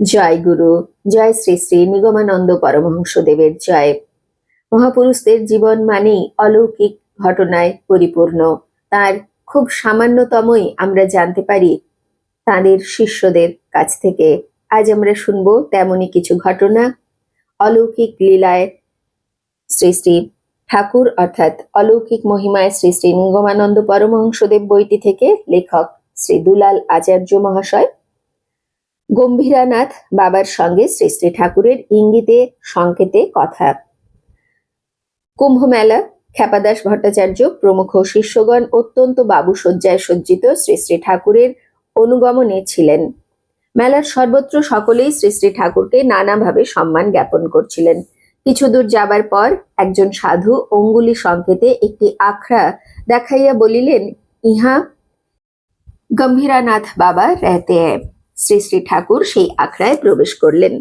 জয় গুরু, জয় শ্রী শ্রী নিগমানন্দ পরমহংস দেবের জয়। মহাপুরুষদের জীবন মানেই অলৌকিক ঘটনায় পরিপূর্ণ। তার খুব সামান্যতমই আমরা জানতে পারি তাদের শিষ্যদের কাছ থেকে। আজ আমরা শুনব তেমনই কিছু ঘটনা। অলৌকিক লীলায় শ্রী শ্রী ঠাকুর অর্থাৎ অলৌকিক মহিমায় শ্রী শ্রী নিগমানন্দ পরমহংসদেব বইটি থেকে লেখক শ্রী দুলাল আচার্য মহাশয় গম্ভীরানাথ বাবার সঙ্গে শ্রী শ্রী ঠাকুরের ইঙ্গিতে সংকেতে কথা। কুম্ভমেলা খ্যাপাদাস ভট্টাচার্য প্রমুখ শিষ্যগণ অত্যন্ত বাবুসজ্জায় সজ্জিত শ্রী শ্রী ঠাকুরের অনুগমনে ছিলেন। মেলার সর্বত্র সকলেই শ্রী শ্রী ঠাকুরকে নানাভাবে সম্মান জ্ঞাপন করছিলেন। কিছু দূর যাবার পর একজন সাধু অঙ্গুলি সংকেতে একটি আখড়া দেখাইয়া বলিলেন, ইহা গম্ভীরানাথ বাবা রেতে। শ্রী শ্রী ঠাকুর সেই আখড়ায় প্রবেশ করলেন।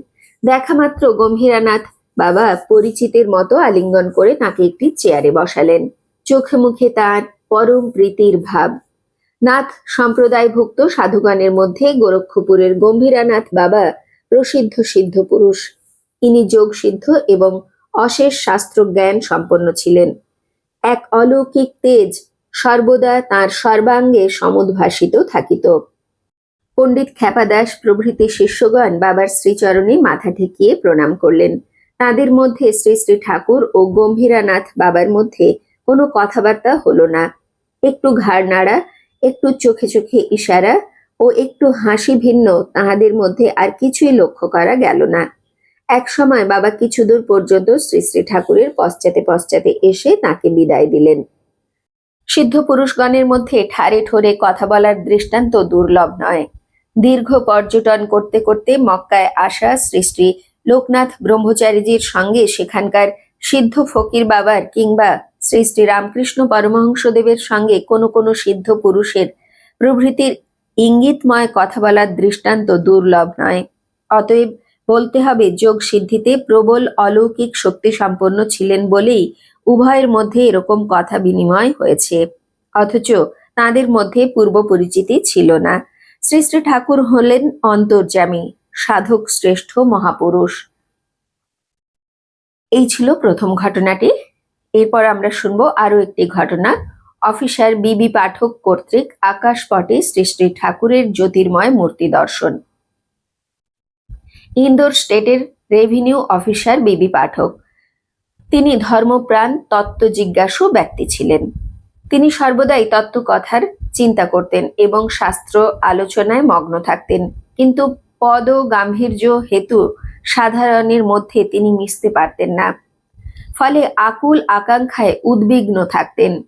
দেখা মাত্র গম্ভীরানাথ বাবা পরিচিতের মতো আলিঙ্গন করে তাকে একটি চেয়ারে বসালেন। চোখে মুখে তার পরম প্রীতির ভাব। নাথ সম্প্রদায়ভুক্ত সাধুগণের মধ্যে গোরক্ষপুরের গম্ভীরানাথ বাবা প্রসিদ্ধ সিদ্ধ পুরুষ। ইনি যোগ সিদ্ধ এবং অশেষ শাস্ত্র জ্ঞান সম্পন্ন ছিলেন। এক অলৌকিক তেজ সর্বদা তার সর্বাঙ্গে সমুদ্ভাসিত থাকিত। পণ্ডিত খ্যাপাদাস প্রভৃতি শিষ্যগণ বাবার শ্রীচরণে মাথা ঠেকিয়ে প্রণাম করলেন। তাদের মধ্যে শ্রী শ্রী ঠাকুর ও গম্ভীরানাথ বাবার মধ্যে কোনো কথাবার্তা হলো না। একটু ঘাড় নাড়া, একটু চোখে চোখে ইশারা ও একটু হাসি ভিন্ন তাহাদের মধ্যে আর কিছুই লক্ষ্য করা গেল না। এক সময় বাবা কিছু দূর পর্যন্ত শ্রী শ্রী ঠাকুরের পশ্চাতে পশ্চাতে এসে তাকে বিদায় দিলেন। সিদ্ধ পুরুষগণের মধ্যে ঠারে ঠোরে কথা বলার দৃষ্টান্ত দুর্লভ নয়। দীর্ঘ পর্যটন করতে করতে মক্কায় আসা শ্রী শ্রী লোকনাথ ব্রহ্মচারীজির সঙ্গে সেখানকার সিদ্ধ ফকির বাবার কিংবা শ্রী শ্রী রামকৃষ্ণ পরমহংসদেবের সঙ্গে কোনো কোনো সিদ্ধ পুরুষের প্রভৃতির ইঙ্গিতময় কথা বলার দৃষ্টান্ত দুর্লভ নয়। অতএব বলতে হবে, যোগ সিদ্ধিতে প্রবল অলৌকিক শক্তি সম্পন্ন ছিলেন বলেই উভয়ের মধ্যে এরকম কথা বিনিময় হয়েছে। অথচ তাদের মধ্যে পূর্ব পরিচিতি ছিল না। শ্রী শ্রী ঠাকুর হলেন অন্তর্যামী, সাধক শ্রেষ্ঠ মহাপুরুষ। এই ছিল প্রথম ঘটনাটি। এরপর আমরা শুনব আরও একটি ঘটনা। অফিসার বিবি পাঠক কর্তৃক আকাশপটে শ্রী শ্রী ঠাকুরের জ্যোতির্ময় মূর্তি দর্শন। ইন্দোর স্টেটের রেভিনিউ অফিসার বিবি পাঠক। তিনি ধর্মপ্রাণ তত্ত্ব জিজ্ঞাসু ব্যক্তি ছিলেন। তিনি সর্বদাই তত্ত্ব কথার চিন্তা করতেন এবং শাস্ত্র আলোচনায় মগ্ন থাকতেন। কিন্তু পদ ও গাম্ভীর্য হেতু সাধারণের মধ্যে তিনি মিশতে পারতেন না। ফলে আকুল আকাঙ্ক্ষায় উদ্বিগ্ন থাকতেন।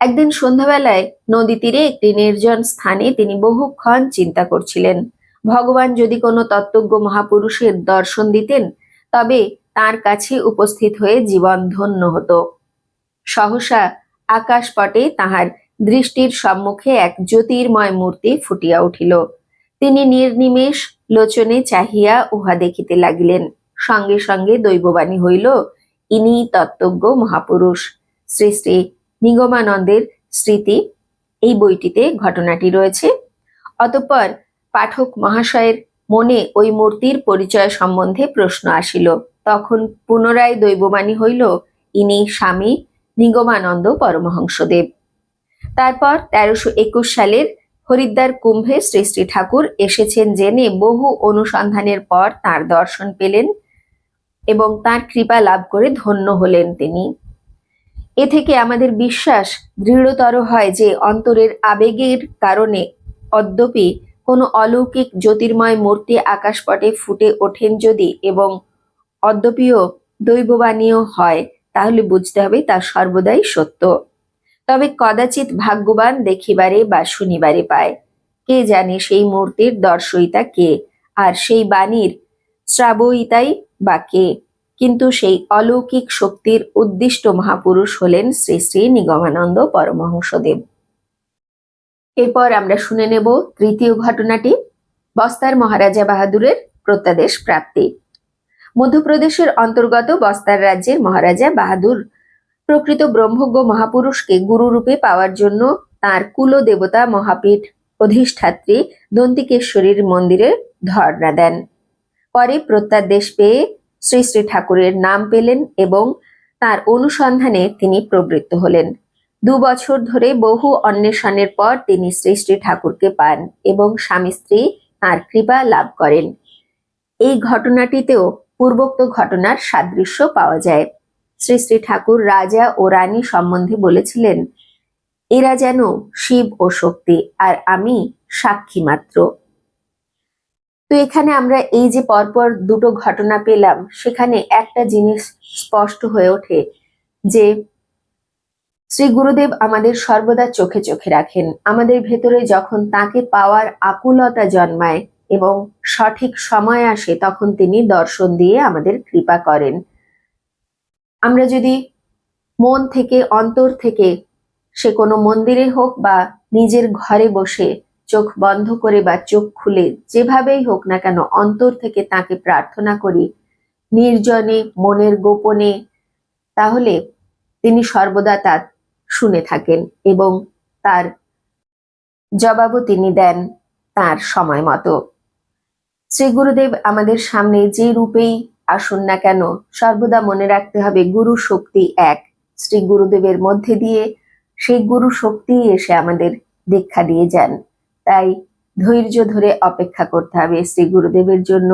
একদিন সন্ধ্যাবেলায় নদী তীরে একটি নির্জন স্থানে তিনি বহুক্ষণ চিন্তা করছিলেন। ভগবান যদি কোনো তত্ত্বজ্ঞ মহাপুরুষের দর্শন দিতেন, তবে তার কাছে উপস্থিত হয়ে জীবন ধন্য হতো। সহসা আকাশপটে তাহার দৃষ্টির সম্মুখে এক জ্যোতির্ময় মূর্তি ফুটিয়া উঠিল। তিনি নির্নিমেষ লোচনে চাহিয়া উহা দেখিতে লাগিলেন। সঙ্গে সঙ্গে দৈববাণী হইল, ইনি তত্ত্বজ্ঞ মহাপুরুষ। শ্রী শ্রী নিগমানন্দের স্মৃতি এই বইটিতে ঘটনাটি রয়েছে। অতঃপর পাঠক মহাশয়ের মনে ওই মূর্তির পরিচয় সম্বন্ধে প্রশ্ন আসিল। তখন পুনরায় দৈববাণী হইল, ইনি স্বামী নিগমানন্দ পরমহংসদেব। তারপর তেরোশো একুশ সালের হরিদ্বার কুম্ভে শ্রী শ্রী ঠাকুর এসেছেন জেনে বহু অনুসন্ধানের পর তার দর্শন পেলেন এবং তার কৃপা লাভ করে ধন্য হলেন তিনি। এ থেকে আমাদের বিশ্বাস দৃঢ়তর হয় যে অন্তরের আবেগের কারণে অদ্যপি কোনো অলৌকিক জ্যোতির্ময় মূর্তি আকাশপটে ফুটে ওঠেন যদি এবং অদ্যপিও দৈববাণীও হয় তাহলে বুঝতে হবে তা সর্বদাই সত্য। তবে কদাচিৎ ভাগ্যবান দেখিবারে বা শুনিবারে পায়। কে জানে সেই মূর্তির দর্শয়িতা কে? আর সেই বাণীর শ্রাবয়িতাই বা কে? কিন্তু সেই অলৌকিক শক্তির উদ্দিষ্ট মহাপুরুষ হলেন শ্রী শ্রী নিগমানন্দ পরমহংসদেব। এরপর আমরা শুনে নেব তৃতীয় ঘটনাটি, বস্তার মহারাজা বাহাদুরের প্রত্যাদেশ প্রাপ্তি। মধ্যপ্রদেশের অন্তর্গত বস্তার রাজ্যের মহারাজা বাহাদুর প্রকৃত ব্রহ্মজ্ঞ মহাপুরুষকে গুরুরূপে পাওয়ার জন্য তার কুল দেবতা মহাপীঠ অধিষ্ঠাত্রী দন্তিকেশ্বরীর মন্দিরে ধর্ণা দেন। পরে প্রত্যাদেশ পেয়ে শ্রী শ্রী ঠাকুরের নাম পেলেন এবং তার অনুসন্ধানে তিনি প্রবৃত্ত হলেন। দু বছর ধরে বহু অন্বেষণের পর তিনি শ্রী শ্রী ঠাকুরকে পান এবং স্বামী স্ত্রী তাঁর কৃপা লাভ করেন। এই ঘটনাটিতেও পূর্বোক্ত ঘটনার সাদৃশ্য পাওয়া যায়। শ্রী শ্রী ঠাকুর রাজা ও রানী সম্বন্ধে বলেছিলেন, এরা যেন শিব ও শক্তি, আর আমি সাক্ষী মাত্র। তো এখানে আমরা এই যে পরপর দুটো ঘটনা পেলাম, সেখানে একটা জিনিস স্পষ্ট হয়ে ওঠে যে, শ্রী গুরুদেব আমাদের সর্বদা চোখে চোখে রাখেন। আমাদের ভেতরে যখন তাকে পাওয়ার আকুলতা জন্মায় এবং সঠিক সময় আসে তখন তিনি দর্শন দিয়ে আমাদের কৃপা করেন। আমরা যদি মন থেকে, অন্তর থেকে সে কোনো মন্দিরে হোক বা নিজের ঘরে বসে চোখ বন্ধ করে বা চোখ খুলে যেভাবেই হোক না কেন অন্তর থেকে তাকে প্রার্থনা করি, নির্জনে, মনের গোপনে, তাহলে তিনি সর্বদা তা শুনে থাকেন এবং তার জবাবও তিনি দেন তার সময় মতো। শ্রী গুরুদেব আমাদের সামনে যে রূপেই আসুন না কেন, সর্বদা মনে রাখতে হবে গুরু শক্তি এক। শ্রী গুরুদেবের মধ্যে দিয়ে সেই গুরু শক্তি এসে আমাদের দীক্ষা দিয়ে যান। তাই ধৈর্য ধরে অপেক্ষা করতে হবে শ্রী গুরুদেবের জন্য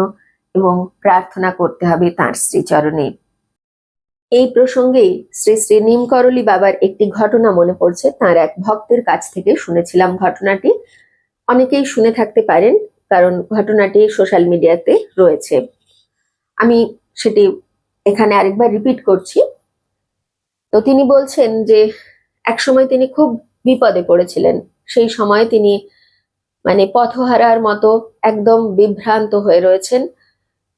এবং প্রার্থনা করতে হবে তাঁর শ্রীচরণে। এই প্রসঙ্গেই শ্রী শ্রী নিমকরলি বাবার একটি ঘটনা মনে পড়ছে। তার এক ভক্তের কাছ থেকে শুনেছিলাম ঘটনাটি। অনেকেই শুনে থাকতে পারেন। কারণ ঘটনাটি সোশ্যাল মিডিয়াতে রয়েছে। আমি সেটি এখানে আরেকবার রিপিট করছি। তো তিনি বলছেন যে, একসময় তিনি খুব বিপদে পড়েছিলেন। সেই সময় তিনি মানে পথহারার মতো একদম বিভ্রান্ত হয়ে রয়েছেন।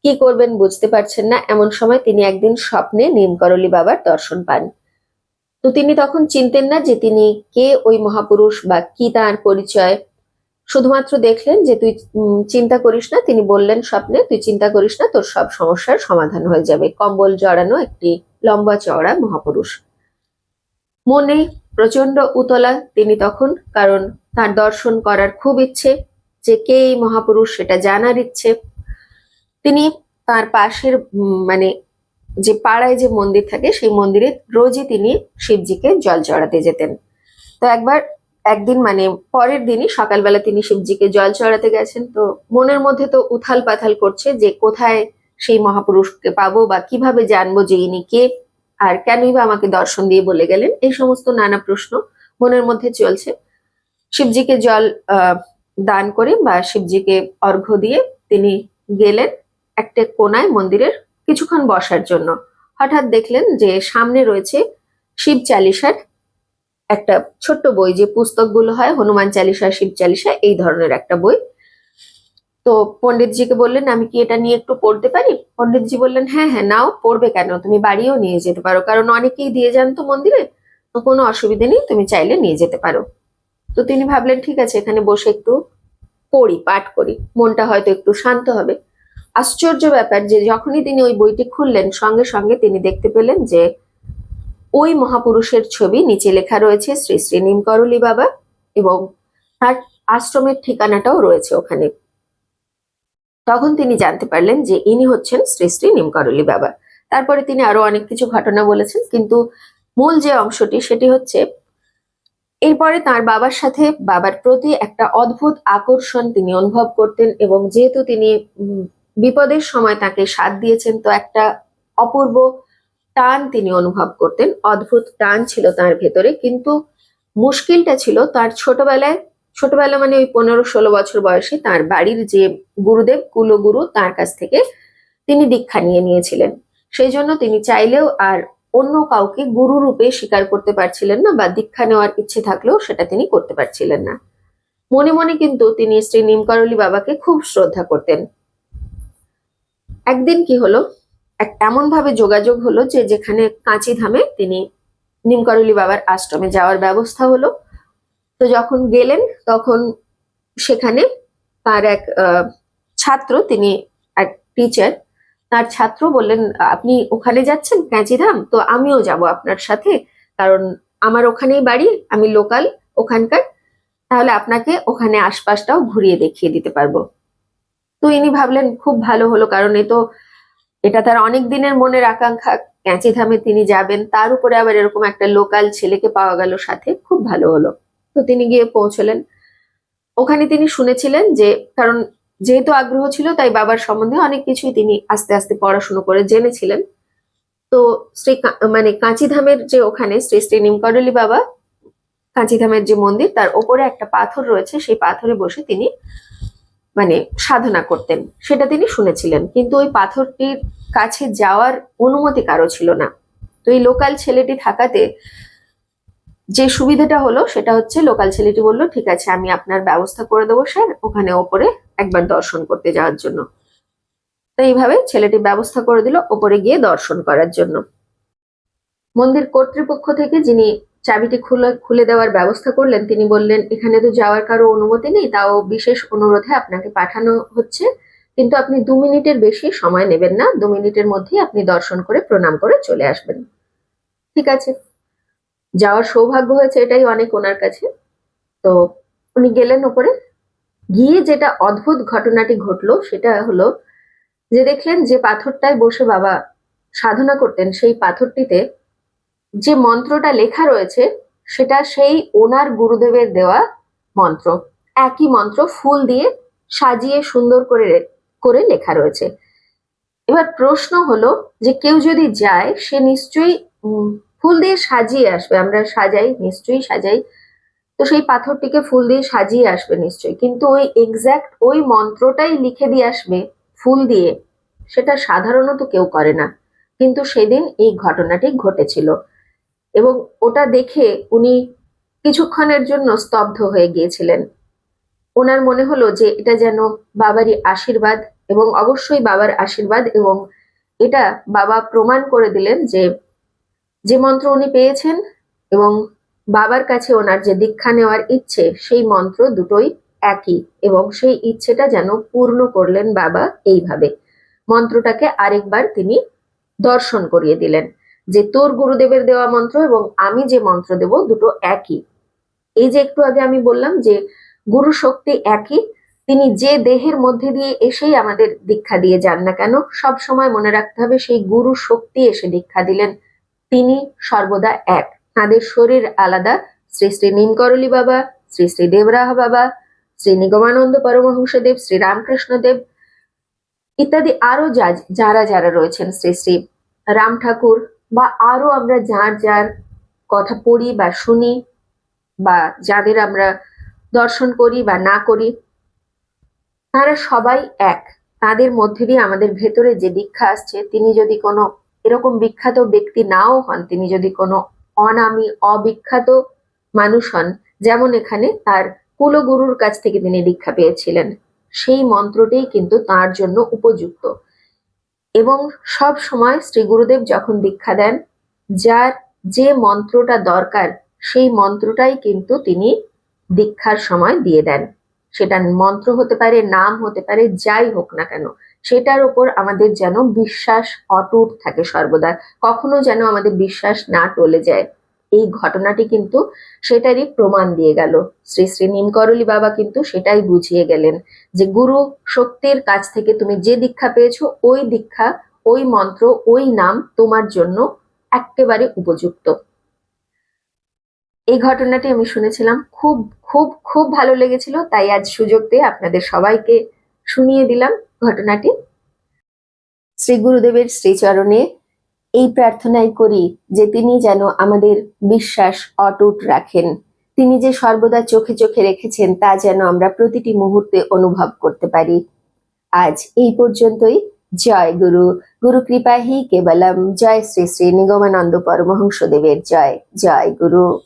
কি করবেন বুঝতে পারছেন না। এমন সময় তিনি একদিন স্বপ্নে নিমকরলি বাবার দর্শন পান। তো তিনি তখন চিনতেন না যে তিনি কে, ওই মহাপুরুষ বা কি তার পরিচয়। শুধুমাত্র দেখলেন যে তুই চিন্তা করিস না, তিনি বললেন স্বপ্নে, তুই চিন্তা করিস না, তোর সব সমস্যার সমাধান হয়ে যাবে। কম্বল জড়ানো একটি লম্বা চওড়া মহাপুরুষ। মনে প্রচণ্ড উতলা তিনি তখন, কারণ তার দর্শন করার খুব ইচ্ছে যে কে এই মহাপুরুষ, সেটা জানার ইচ্ছে। তিনি তার পাশের মানে যে পাড়ায় যে মন্দির থাকে, সেই মন্দিরে রোজই তিনি শিবজিকে জল চড়াতে যেতেন। তো একবার একদিন মানে পরের দিনই সকালবেলা তিনি শিবজিকে জল চড়াতে গেছেন। তো মনের মধ্যে তো উথাল পাথাল করছে যে কোথায় সেই মহাপুরুষকে পাবো বা কীভাবে জানব যে ইনি কে আর কেনই বা আমাকে দর্শন দিয়ে বলে গেলেন। এই সমস্ত নানা প্রশ্ন মনের মধ্যে চলছে। শিবজিকে জল দান করে বা শিবজিকে অর্ঘ্য দিয়ে তিনি গেলেন একটা কোনায় মন্দিরের কিছুক্ষণ বসার জন্য। হঠাৎ দেখলেন যে সামনে রয়েছে শিব চালিসার একটা ছোট্ট বই যে পুস্তকগুলো হয়, হনুমান চালিসা, শিব চালিসা, এই ধরনের একটা বই। তো পণ্ডিতজিকে বললেন, আমি কি এটা নিয়ে একটু পড়তে পারি? পণ্ডিতজি বললেন হ্যাঁ হ্যাঁ নাও, পড়বে কেন? তুমি বাড়িও নিয়ে যেতে পারো। কারণ অনেকেই দিয়ে যান তো মন্দিরে, তো কোনো অসুবিধে নেই, তুমি চাইলে নিয়ে যেতে পারো। তো তিনি ভাবলেন, ঠিক আছে, এখানে বসে একটু পড়ি, পাঠ করি। মনটা হয়তো একটু শান্ত হবে। আশ্চর্য ব্যাপার যে, যখনই তিনি ওই বইটি খুললেন, সঙ্গে সঙ্গে তিনি দেখতে পেলেন যে ওই মহাপুরুষের ছবি নিচে লেখা রয়েছে, শ্রী শ্রী নিমকরলি বাবা এবং তার আশ্রমের ঠিকানাটাও রয়েছে ওখানে। তখন তিনি জানতে পারলেন যে ইনি হচ্ছেন শ্রী শ্রী নিমকরলি বাবা। তারপরে তিনি আরও অনেক কিছু ঘটনা বলেছেন, কিন্তু মূল যে অংশটি সেটি হচ্ছে, এরপরে তার বাবার সাথে বাবার প্রতি একটা অদ্ভুত আকর্ষণ তিনি অনুভব করতেন এবং যেহেতু তিনি বিপদের সময় তাকে সাথ দিয়েছেন, তো একটা অপূর্ব টান তিনি অনুভব করতেন। অদ্ভুত টান ছিল তার ভেতরে, কিন্তু মুশকিলটা ছিল তার ছোটবেলায়, ছোটবেলা মানে ওই পনেরো ষোলো বছর বয়সে তার বাড়ির যে গুরুদেব কুলগুরু তার কাছ থেকে তিনি দীক্ষা নিয়ে নিয়েছিলেন। সেই জন্য তিনি চাইলেও আর অন্য কাউকে গুরু রূপে স্বীকার করতে পারছিলেন না বা দীক্ষা নেওয়ার ইচ্ছে থাকলেও সেটা তিনি করতে পারছিলেন না। মনে মনে কিন্তু তিনি শ্রী নিমকরলি বাবাকে খুব শ্রদ্ধা করতেন। একদিন কি হলো? এক এমন ভাবে যোগাযোগ হলো যে যেখানে কাঁচি ধামে তিনি নিমকরলি বাবার আশ্রমে যাওয়ার ব্যবস্থা হলো। তো যখন গেলেন, তখন সেখানে তার এক ছাত্র, তিনি এক টিচার তার ছাত্র বললেন, আপনি ওখানে যাচ্ছেন ধাম? তো আমিও যাব আপনার সাথে। কারণ আমার ওখানেই বাড়ি, আমি লোকাল ওখানকার। তাহলে আপনাকে ওখানে আশপাশটাও ঘুরিয়ে দেখিয়ে দিতে পারব। তো ইনি ভাবলেন, খুব ভালো হলো, কারণ এ তো এটা তার অনেক দিনের মনের আকাঙ্ক্ষা। ক্যাঁচি ধামে তিনি যাবেন, তার উপরে আবার এরকম একটা লোকাল ছেলেকে পাওয়া গেল সাথে, খুব ভালো হলো। তো তিনি গিয়ে পৌঁছলেন। ওখানে তিনি শুনেছিলেন যে, কারণ যেহেতু আগ্রহ ছিল, তাই বাবার সম্বন্ধে অনেক কিছুই তিনি আস্তে আস্তে পড়াশুনো করে জেনেছিলেন। তো শ্রী মানে কাঁচিধামের যে ওখানে শ্রী শ্রী নিমকরলি বাবা কাঁচিধামের যে মন্দির, তার ওপরে একটা পাথর রয়েছে, সেই পাথরে বসে তিনি মানে সাধনা করতেন। সেটা তিনি শুনেছিলেন। কিন্তু ওই পাথরটির কাছে যাওয়ার অনুমতি কারও ছিল না। তো এই লোকাল ছেলেটি থাকাতে যে সুবিধাটা হলো, সেটা হচ্ছে লোকাল ছেলেটি বলল, ঠিক আছে, আমি আপনার ব্যবস্থা করে দেবো স্যার, ওখানে ওপরে একবার দর্শন করতে যাওয়ার জন্য। তো এইভাবে ছেলেটি ব্যবস্থা করে দিল ওপরে গিয়ে দর্শন করার জন্য। মন্দির কর্তৃপক্ষ থেকে যিনি চাবিটি খুলে খুলে দেওয়ার ব্যবস্থা করলেন। তিনি বললেন, এখানে তো যাওয়ার কারও অনুমতি নেই, তাও বিশেষ অনুরোধে আপনাকে পাঠানো হচ্ছে। কিন্তু আপনি দু মিনিটের বেশি সময় নেবেন না। দু মিনিটের মধ্যেই আপনি দর্শন করে, প্রণাম করে চলে আসবেন। ঠিক আছে। যাওয়ার সৌভাগ্য হয়েছে, এটাই অনেক ওনার কাছে। তো উনি গেলেন ওপরে? গিয়ে যেটা অদ্ভুত ঘটনাটি ঘটলো, সেটা হলো যে দেখলেন যে পাথরটায় বসে বাবা সাধনা করতেন, সেই পাথরটিতে যে মন্ত্রটা লেখা রয়েছে, সেটা সেই ওনার গুরুদেবের দেওয়া মন্ত্র। একই মন্ত্র ফুল দিয়ে সাজিয়ে সুন্দর করে করে লেখা রয়েছে। এবার প্রশ্ন হলো যে কেউ যদি যায়, সে নিশ্চয়ই ফুল দিয়ে সাজিয়ে আসবে। আমরা সাজাই, নিশ্চয়ই সাজাই। তো সেই পাথরটিকে ফুল দিয়ে সাজিয়ে আসবে নিশ্চয়ই। কিন্তু ওই এক্স্যাক্ট ওই মন্ত্রটাই লিখে দিয়ে আসবে ফুল দিয়ে। সেটা সাধারণত কেউ করে না। কিন্তু সেদিন এই ঘটনাটি ঘটেছিল। এবং ওটা দেখে উনি কিছুক্ষণের জন্য স্তব্ধ হয়ে গিয়েছিলেন। ওনার মনে হলো যে এটা যেন বাবারই আশীর্বাদ এবং অবশ্যই বাবার আশীর্বাদ এবং এটা বাবা প্রমাণ করে দিলেন যে যে মন্ত্র উনি পেয়েছেন এবং বাবার কাছে ওনার যে দীক্ষা নেওয়ার ইচ্ছে, সেই মন্ত্র দুটোই একই এবং সেই ইচ্ছেটা যেন পূর্ণ করলেন বাবা এইভাবে। মন্ত্রটাকে আরেকবার তিনি দর্শন করিয়ে দিলেন। যে তোর গুরুদেবের দেওয়া মন্ত্র এবং আমি যে মন্ত্র দেব দুটো একই। এই যে একটু আগে আমি বললাম যে গুরু শক্তি একই, তিনি যে দেহের মধ্যে দিয়ে এসেই আমাদের দীক্ষা দিয়ে যান না কেন, সব সময় মনে রাখতে হবে সেই গুরু শক্তি এসে দীক্ষা দিলেন। তিনি সর্বদা এক। তাঁদের শরীর আলাদা। শ্রী শ্রী নিমকরলি বাবা, শ্রী শ্রী দেবরাহ বাবা, শ্রী নিগমানন্দ পরমহংসদেব, শ্রী রামকৃষ্ণ দেব ইত্যাদি আরও যারা যারা রয়েছেন, শ্রী শ্রী রাম ঠাকুর বা আরও আমরা যার যার কথা পড়ি বা শুনি বা যাদের আমরা দর্শন করি বা না করি, তারা সবাই এক। তাদের মধ্যে দিয়ে আমাদের ভেতরে যে দীক্ষা আসছে, তিনি যদি কোনো এরকম বিখ্যাত ব্যক্তি নাও হন, তিনি যদি কোনো অনামী, অবিখ্যাত মানুষ হন, যেমন এখানে তার কুলগুরুর কাছ থেকে তিনি দীক্ষা পেয়েছিলেন, সেই মন্ত্রটাই কিন্তু তার জন্য উপযুক্ত। এবং সব সময় শ্রী গুরুদেব যখন দীক্ষা দেন, যার যে মন্ত্রটা দরকার, সেই মন্ত্রটাই কিন্তু তিনি দীক্ষার সময় দিয়ে দেন। সেটা মন্ত্র হতে পারে, নাম হতে পারে, যাই হোক না কেন, সেটার ওপর আমাদের যেন বিশ্বাস অটুট থাকে সর্বদা। কখনো যেন আমাদের বিশ্বাস না টলে যায়। এই ঘটনাটি কিন্তু সেটারই প্রমাণ দিয়ে গেল। শ্রী শ্রী নিমকরলি বাবা কিন্তু সেটাই বুঝিয়ে গেলেন যে গুরু শক্তির কাছ থেকে তুমি যে দীক্ষা পেয়েছ, ওই দীক্ষা, ওই মন্ত্র, ওই নাম তোমার জন্য একেবারে উপযুক্ত। এই ঘটনাটি আমি শুনেছিলাম, খুব খুব খুব ভালো লেগেছিল, তাই আজ সুযোগ দিয়ে আপনাদের সবাইকে শুনিয়ে দিলাম ঘটনাটি। শ্রী গুরুদেবের শ্রীচরণে এই প্রার্থনাই করি যে তিনি যেন আমাদের বিশ্বাস অটুট রাখেন। তিনি যে সর্বদা চোখে চোখে রেখেছেন, তা যেন আমরা প্রতিটি মুহূর্তে অনুভব করতে পারি। আজ এই পর্যন্তই। জয় গুরু। গুরু কৃপাহি কেবলম। জয় শ্রী শ্রী নিগমানন্দ পরমহংস দেবের জয়। জয় গুরু।